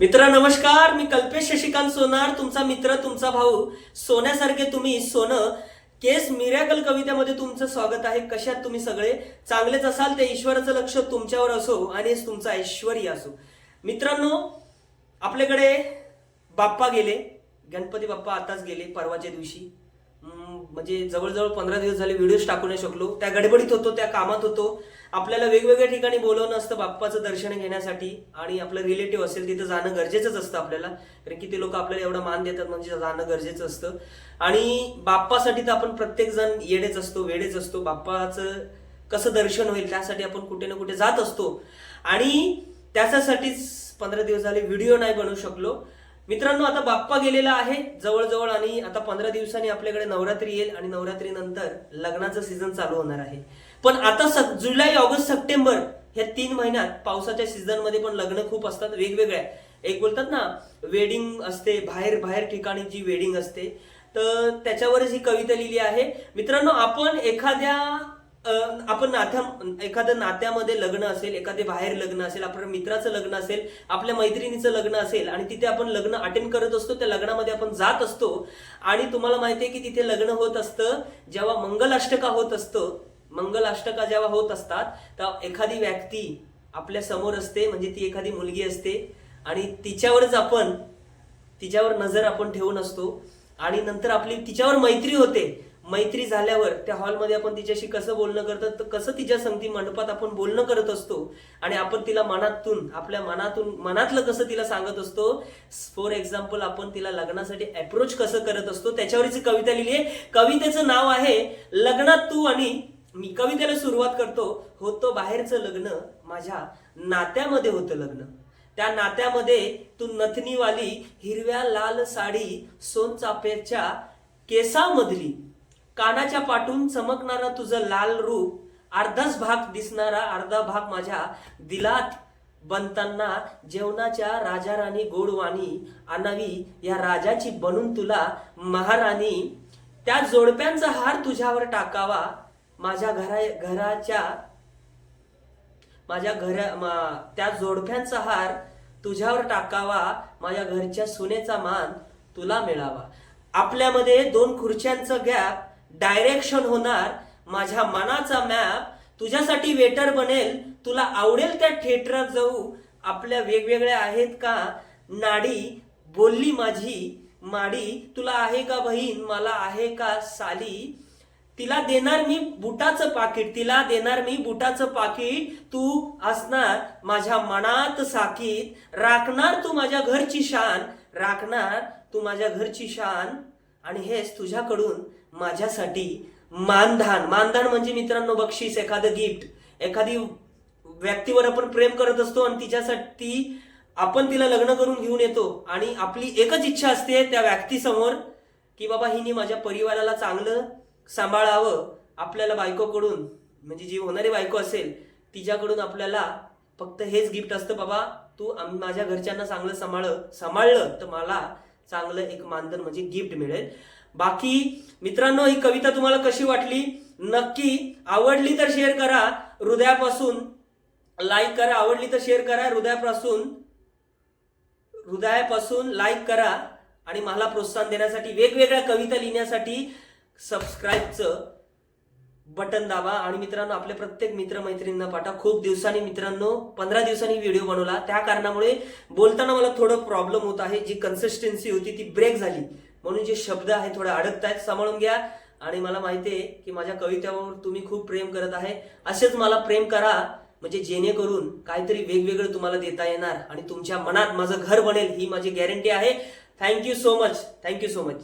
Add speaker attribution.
Speaker 1: मित्र नमस्कार. मी कल्पेश शशिकांत सोनार. तुमचा मित्र तुमचा भाऊ. सोन्यासारखे तुम्ही सोनं. केस मिरॅकल कवितेमध्ये तुमचं स्वागत आहे. कशात तुम्ही सगळे? चांगलेच असाल ते ईश्वराचं लक्ष तुमच्यावर असो आणि तुमचा तुमचं ऐश्वर्य असो. मित्रांनो आपल्याकडे बाप्पा गेले. गणपती बाप्पा आताच गेले परवाच्या दिवशी. म्हणजे जवळजवळ पंधरा दिवस झाले व्हिडिओज टाकू नाही शकलो. त्या गडबडीत होतो त्या कामात होतो. आपल्याला वेगवेगळ्या ठिकाणी बोलवणं असतं बाप्पाचं दर्शन घेण्यासाठी आणि आपलं रिलेटिव्ह असेल तिथं जाणं गरजेचंच असतं आपल्याला. कारण की ते लोक आपल्याला एवढा मान देतात म्हणजे जाणं गरजेचं असतं. आणि बाप्पासाठी तर आपण प्रत्येक जण येडेच असतो वेडेच असतो. बाप्पाचं कसं दर्शन होईल त्यासाठी आपण कुठे ना कुठे जात असतो. आणि त्याच्यासाठीच पंधरा दिवस झाले व्हिडिओ नाही बनवू शकलो. मित्रांनो आता बाप्पा गेलेला आहे जवळजवळ आणि आता पंधरा दिवसांनी आपल्याकडे नवरात्री येईल आणि नवरात्री नंतर लग्नाचं सीझन चालू होणार आहे. पण आता स- जुलै ऑगस्ट सप्टेंबर ह्या तीन महिन्यात पावसाच्या सीझनमध्ये पण लग्न खूप असतात वेगवेगळ्या. एक बोलतात ना वेडिंग असते बाहेर बाहेर ठिकाणी जी वेडिंग असते तर त्याच्यावरच ही कविता लिहिली आहे. मित्रांनो आपण एखाद्या आपण नात्या एखादं नात्यामध्ये लग्न असेल एखादे बाहेर लग्न असेल आपल्या मित्राचं लग्न असेल आपल्या मैत्रिणीचं लग्न असेल आणि तिथे आपण लग्न अटेंड करत असतो त्या लग्नामध्ये आपण जात असतो. आणि तुम्हाला माहिती आहे की तिथे लग्न होत असतं जेव्हा मंगलाष्टका होत असतं मंगलाष्टका जेव्हा होत असतात तेव्हा एखादी व्यक्ती आपल्यासमोर असते म्हणजे ती एखादी मुलगी असते आणि तिच्यावरच आपण तिच्यावर नजर आपण ठेवून असतो. आणि नंतर आपली तिच्यावर मैत्री होते. मैत्री झाल्यावर त्या हॉलमध्ये आपण तिच्याशी कसं बोलणं करतात तर कसं तिच्या संगती मंडपात आपण बोलणं करत असतो आणि आपण तिला मनातून आपल्या मनातून मनातलं कसं तिला सांगत असतो फॉर एक्झाम्पल आपण तिला लग्नासाठी अप्रोच कसं करत असतो त्याच्यावरची कविता लिहिली आहे. कवितेचं नाव आहे लग्नात तू आणि मी. कवितेला सुरुवात करतो होतं बाहेरचं लग्न माझ्या नात्यामध्ये होतं लग्न. त्या नात्यामध्ये तू नथनीवाली हिरव्या लाल साडी सोनचाफ्याच्या केसामधली. कानाच्या पाटून चमकणारा तुझं लाल रूप अर्धाच भाग दिसणारा अर्धा भाग माझ्या दिलात बनताना जेवणाच्या राजा राणी गोडवाणी आणावी या राजाची बनून तुला महाराणी. त्या जोडप्यांचा हार तुझ्यावर टाकावा. माझ्या घरा घराच्या माझ्या घरा मा- त्या जोडप्यांचा हार तुझ्यावर टाकावा. माझ्या घरच्या सुनेचा मान तुला मिळावा. आपल्यामध्ये दोन खुर्च्यांचं गॅप डायरेक्शन होणार माझ्या मनाचा मॅप तुझ्यासाठी वेटर बनेल तुला आवडेल त्या थिएटरात जाऊ आपल्या वेगवेगळ्या आहेत का? नाडी बोलली माझी माडी तुला आहे का बहीण मला आहे का साली? तिला देणार मी बुटाचं पाकिट तिला देणार मी बुटाचं पाकिट तू असणार माझ्या मनात साकीत राखणार तू माझ्या घरची शान राखणार तू माझ्या घरची शान आणि हेच तुझ्याकडून माझ्यासाठी मानधान. मानधान म्हणजे मित्रांनो बक्षीस एखादं गिफ्ट. एखादी व्यक्तीवर आपण प्रेम करत असतो आणि तिच्यासाठी आपण तिला लग्न करून घेऊन येतो आणि आपली एकच इच्छा असते त्या व्यक्तीसमोर की बाबा हिने माझ्या परिवाराला चांगलं सांभाळावं. आपल्याला बायकोकडून म्हणजे जी होणारी बायको असेल तिच्याकडून आपल्याला फक्त हेच गिफ्ट असतं बाबा तू माझ्या घरच्यांना चांगलं सांभाळ सांभाळलं तर मला चांगलं एक मानधन म्हणजे गिफ्ट मिळेल. बाकी मित्रांनो ही कविता तुम्हाला कशी वाटली? नक्की आवडली तर शेअर करा. हृदयापासून लाईक करा. आवडली तर शेअर करा. हृदयापासून हृदयापासून लाईक करा. आणि मला प्रोत्साहन देण्यासाठी वेगवेगळ्या कविता लिहिण्यासाठी सबस्क्राईबचं बटन दाबा. आणि मित्रांनो आपल्या प्रत्येक मित्रमैत्रिणींना पाठवा. खूप दिवसांनी मित्रांनो पंधरा दिवसांनी व्हिडिओ बनवला. त्या कारणामुळे बोलताना मला थोडं प्रॉब्लेम होत आहे. जी कन्सिस्टन्सी होती ती ब्रेक झाली. म्हणून जे शब्द आहे थोडे अडकत आहेत सांभाळून घ्या. आणि मला माहिती आहे की माझ्या कवितेवर तुम्ही खूप प्रेम करत आहे. असेच मला प्रेम करा. म्हणजे जेणेकरून काहीतरी वेगवेगळं तुम्हाला देता येणार आणि तुमच्या मनात माझं घर बनेल ही माझी गॅरंटी आहे. Thank you so much thank you so much